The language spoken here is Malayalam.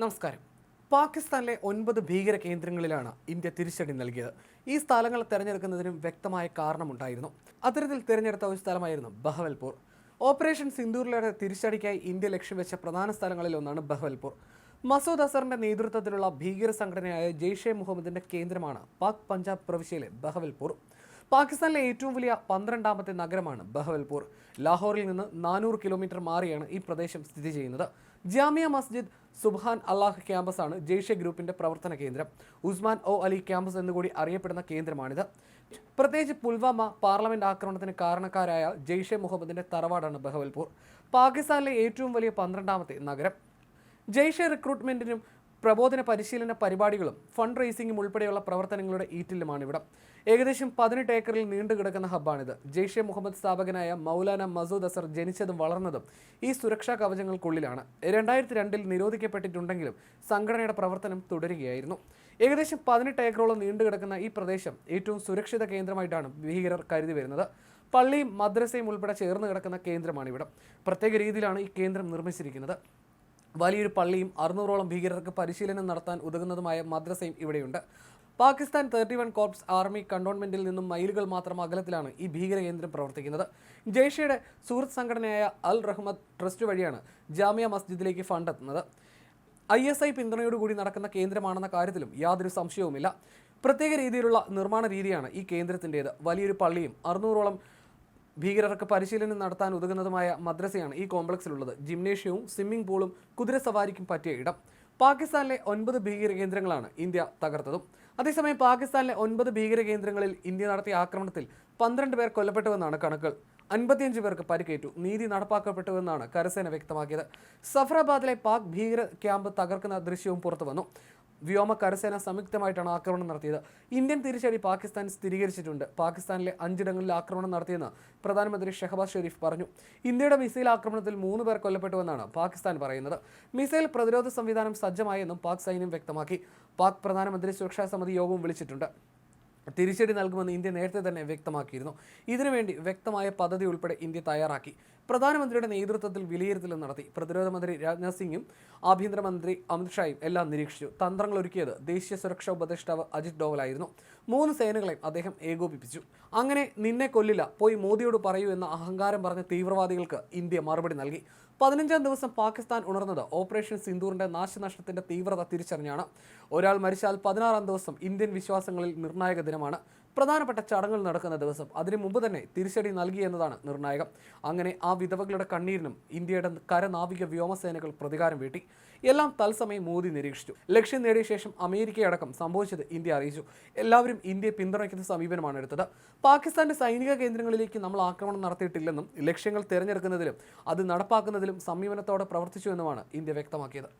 നമസ്കാരം. പാകിസ്ഥാനിലെ ഒൻപത് ഭീകര കേന്ദ്രങ്ങളിലാണ് ഇന്ത്യ തിരിച്ചടി നൽകിയത്. ഈ സ്ഥലങ്ങൾ തിരഞ്ഞെടുക്കുന്നതിനും വ്യക്തമായ കാരണമുണ്ടായിരുന്നു. അത്തരത്തിൽ തിരഞ്ഞെടുത്ത ഒരു സ്ഥലമായിരുന്നു ബഹവൽപൂർ. ഓപ്പറേഷൻ സിന്ദൂറിലൂടെ തിരിച്ചടിക്കായി ഇന്ത്യ ലക്ഷ്യം വെച്ച പ്രധാന സ്ഥലങ്ങളിൽ ഒന്നാണ് ബഹവൽപൂർ. മസൂദ് അസറിന്റെ നേതൃത്വത്തിലുള്ള ഭീകര സംഘടനയായ ജെയ്ഷെ മുഹമ്മദിന്റെ കേന്ദ്രമാണ് പാക് പഞ്ചാബ് പ്രവിശ്യയിലെ ബഹവൽപൂർ. പാകിസ്ഥാനിലെ ഏറ്റവും വലിയ പന്ത്രണ്ടാമത്തെ നഗരമാണ് ബഹവൽപൂർ. ലാഹോറിൽ നിന്ന് നാനൂറ് കിലോമീറ്റർ മാറിയാണ് ഈ പ്രദേശം സ്ഥിതി ചെയ്യുന്നത്. ജാമിയ മസ്ജിദ് സുബ്ഹാൻ അള്ളാഹ് ക്യാമ്പസാണ് ജെയ്ഷെ ഗ്രൂപ്പിന്റെ പ്രവർത്തന കേന്ദ്രം. ഉസ്മാൻ ഒ അലി ക്യാമ്പസ് എന്നുകൂടി അറിയപ്പെടുന്ന കേന്ദ്രമാണിത്. പ്രത്യേകിച്ച് പുൽവാമ പാർലമെന്റ് ആക്രമണത്തിന് കാരണക്കാരായ ജെയ്ഷെ മുഹമ്മദിന്റെ തറവാടാണ് ബഹവൽപൂർ. പാകിസ്ഥാനിലെ ഏറ്റവും വലിയ പന്ത്രണ്ടാമത്തെ നഗരം. ജെയ്ഷെ റിക്രൂട്ട്മെന്റിനും പ്രബോധന പരിശീലന പരിപാടികളും ഫണ്ട് റേസിംഗും ഉൾപ്പെടെയുള്ള പ്രവർത്തനങ്ങളുടെ ഈറ്റിലുമാണ് ഇവിടം ഏകദേശം പതിനെട്ട് ഏക്കറിൽ നീണ്ടു കിടക്കുന്ന ഹബ്ബാണിത്. ജെയ്ഷെ മുഹമ്മദ് സ്ഥാപകനായ മൗലാന മസൂദ് അസർ ജനിച്ചതും വളർന്നതും ഈ സുരക്ഷാ കവചങ്ങൾക്കുള്ളിലാണ്. രണ്ടായിരത്തി രണ്ടിൽ നിരോധിക്കപ്പെട്ടിട്ടുണ്ടെങ്കിലും സംഘടനയുടെ പ്രവർത്തനം തുടരുകയായിരുന്നു. ഏകദേശം പതിനെട്ട് ഏക്കറോളം നീണ്ടു കിടക്കുന്ന ഈ പ്രദേശം ഏറ്റവും സുരക്ഷിത കേന്ദ്രമായിട്ടാണ് ഭീകരർ കരുതി വരുന്നത്. പള്ളിയും മദ്രസയും ഉൾപ്പെടെ ചേർന്ന് കിടക്കുന്ന കേന്ദ്രമാണ് ഇവിടം പ്രത്യേക രീതിയിലാണ് ഈ കേന്ദ്രം നിർമ്മിച്ചിരിക്കുന്നത്. വലിയൊരു പള്ളിയും അറുന്നൂറോളം ഭീകരർക്ക് പരിശീലനം നടത്താൻ ഉതകുന്നതുമായ മദ്രസയും ഇവിടെയുണ്ട്. Pakistan thirty one corps army കണ്ടോൺമെന്റിൽ നിന്നും മൈലുകൾ മാത്രം അകലത്തിലാണ് ഈ ഭീകര കേന്ദ്രം പ്രവർത്തിക്കുന്നത്. ജയ്ഷയുടെ സുഹൃത്ത് സംഘടനയായ അൽ റഹ്മദ് ട്രസ്റ്റ് വഴിയാണ് ജാമിയ മസ്ജിദിലേക്ക് ഫണ്ട് എത്തുന്നത്. ഐ എസ് ഐ പിന്തുണയോടുകൂടി നടക്കുന്ന കേന്ദ്രമാണെന്ന കാര്യത്തിലും യാതൊരു സംശയവുമില്ല. പ്രത്യേക രീതിയിലുള്ള നിർമ്മാണ രീതിയാണ് ഈ കേന്ദ്രത്തിന്റേത്. വലിയൊരു പള്ളിയും അറുന്നൂറോളം ഭീകരർക്ക് പരിശീലനം നടത്താൻ ഉതകുന്നതുമായ മദ്രസയാണ് ഈ കോംപ്ലക്സിലുള്ളത്. ജിംനേഷ്യവും സ്വിമ്മിംഗ് പൂളും കുതിര സവാരിക്കും പറ്റിയ ഇടം. പാകിസ്ഥാനിലെ ഒൻപത് ഭീകര കേന്ദ്രങ്ങളാണ് ഇന്ത്യ തകർത്തതും. അതേസമയം പാകിസ്ഥാനിലെ ഒൻപത് ഭീകര കേന്ദ്രങ്ങളിൽ ഇന്ത്യ നടത്തിയ ആക്രമണത്തിൽ പന്ത്രണ്ട് പേർ കൊല്ലപ്പെട്ടുവെന്നാണ് കണക്കുകൾ. അൻപത്തിയഞ്ച് പേർക്ക് പരിക്കേറ്റു. നീതി നടപ്പാക്കപ്പെട്ടുവെന്നാണ് കരസേന വ്യക്തമാക്കിയത്. സഫറാബാദിലെ പാക് ഭീകര ക്യാമ്പ് തകർക്കുന്ന ദൃശ്യവും പുറത്തു വന്നു വ്യോമ കരസേന സംയുക്തമായിട്ടാണ് ആക്രമണം നടത്തിയത്. ഇന്ത്യൻ തിരിച്ചടി പാകിസ്ഥാൻ സ്ഥിരീകരിച്ചിട്ടുണ്ട്. പാകിസ്ഥാനിലെ അഞ്ചിടങ്ങളിൽ ആക്രമണം നടത്തിയെന്ന് പ്രധാനമന്ത്രി ഷെഹബാസ് ഷെരീഫ് പറഞ്ഞു. ഇന്ത്യയുടെ മിസൈൽ ആക്രമണത്തിൽ മൂന്ന് പേർ കൊല്ലപ്പെട്ടുവെന്നാണ് പാകിസ്ഥാൻ പറയുന്നത്. മിസൈൽ പ്രതിരോധ സംവിധാനം സജ്ജമായെന്നും പാക് സൈന്യം വ്യക്തമാക്കി. പാക് പ്രധാനമന്ത്രി സുരക്ഷാ സമിതി യോഗവും വിളിച്ചിട്ടുണ്ട്. തിരിച്ചടി നൽകുമെന്ന് ഇന്ത്യ നേരത്തെ തന്നെ വ്യക്തമാക്കിയിരുന്നു. ഇതിനുവേണ്ടി വ്യക്തമായ പദ്ധതി ഉൾപ്പെടെ ഇന്ത്യ തയ്യാറാക്കി. പ്രധാനമന്ത്രിയുടെ നേതൃത്വത്തിൽ വിലയിരുത്തൽ നടത്തി. പ്രതിരോധ മന്ത്രി രാജ്നാഥ് സിംഗും ആഭ്യന്തരമന്ത്രി അമിത്ഷായും എല്ലാം നിരീക്ഷിച്ചു. തന്ത്രങ്ങൾ ഒരുക്കിയത് ദേശീയ സുരക്ഷാ ഉപദേഷ്ടാവ് അജിത് ഡോവലായിരുന്നു. മൂന്ന് സേനകളെയും അദ്ദേഹം ഏകോപിപ്പിച്ചു. അങ്ങനെ നിന്നെ കൊല്ലില്ല പോയി മോദിയോട് പറയൂ എന്ന അഹങ്കാരം പറഞ്ഞ തീവ്രവാദികൾക്ക് ഇന്ത്യ മറുപടി നൽകി. പതിനഞ്ചാം ദിവസം പാകിസ്ഥാൻ ഉണർന്നത് ഓപ്പറേഷൻ സിന്ദൂറിന്റെ നാശനഷ്ടത്തിന്റെ തീവ്രത തിരിച്ചറിഞ്ഞാണ്. ഒരാൾ മരിച്ചാൽ പതിനാറാം ദിവസം ഇന്ത്യൻ വിശ്വാസങ്ങളിൽ നിർണായക ദിനമാണ്. പ്രധാനപ്പെട്ട ചടങ്ങുകൾ നടക്കുന്ന ദിവസം അതിനു മുമ്പ് തന്നെ തിരിച്ചടി നൽകി എന്നതാണ് നിർണായകം. അങ്ങനെ ആ വിധവകളുടെ കണ്ണീരിനും ഇന്ത്യയുടെ കരനാവിക വ്യോമസേനകൾ പ്രതികാരം വീട്ടി. എല്ലാം തത്സമയം മോദി നിരീക്ഷിച്ചു. ലക്ഷ്യം നേടിയ ശേഷം അമേരിക്കയടക്കം സംഭവിച്ചത് ഇന്ത്യ അറിയിച്ചു. എല്ലാവരും ഇന്ത്യയെ പിന്തുണയ്ക്കുന്ന സമീപനമാണ് എടുത്തത്. പാകിസ്ഥാന്റെ സൈനിക കേന്ദ്രങ്ങളിലേക്ക് നമ്മൾ ആക്രമണം നടത്തിയിട്ടില്ലെന്നും ലക്ഷ്യങ്ങൾ തിരഞ്ഞെടുക്കുന്നതിലും അത് നടപ്പാക്കുന്നതിലും സമീപനത്തോടെ പ്രവർത്തിച്ചു എന്നുമാണ് ഇന്ത്യ വ്യക്തമാക്കിയത്.